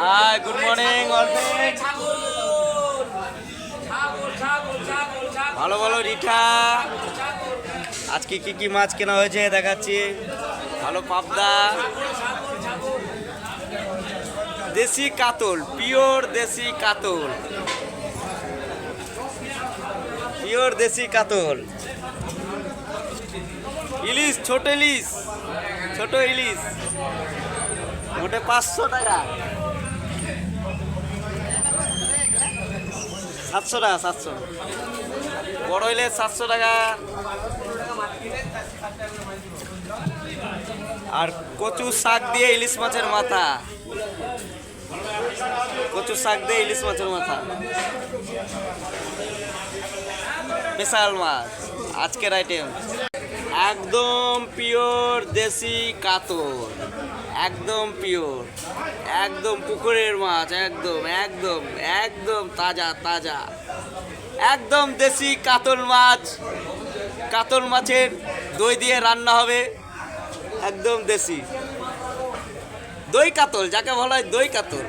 Hi good morning ভালো ভালো রিঠা। আজকে কি কি মাছ কেনা হয়েছে দেখাচ্ছি। ভালো পাবদা। দেশি কাতল পিওর দেশি কাতল। পিওর দেশি কাতল। ইলিশ ছোট ইলিশ। ছোট ইলিশ। মোটে পাঁচশো টাকা। সাতশো টাকা, সাতশো। বড় হইলে সাতশো টাকা। আর কচু শাক দিয়ে ইলিশ মাছের মাথা। কচু শাক দিয়ে ইলিশ মাছের মাথা। বিশাল মাছ, আজকের আইটেম একদম পিওর দেশি কাতল। একদম পিওর। একদম পুকুরের মাছ, একদম একদম একদম তাজা তাজা। একদম দেশি কাতল মাছ। কাতল মাছের দই দিয়ে রান্না হবে। একদম দেশি। দই কাতল, যাকে বলা হয় দই কাতল।